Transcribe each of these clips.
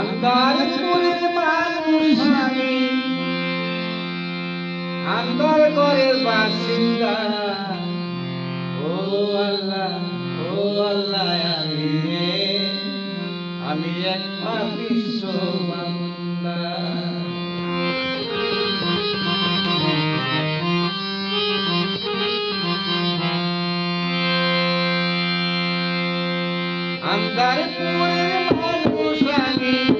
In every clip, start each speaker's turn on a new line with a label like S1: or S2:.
S1: আন্দারপুরের মানুষ আমি আন্দার করের বাসিন্দা ও আমি আমি এক thank you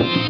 S1: thank you.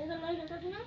S2: হাতে তো লই গেছে না?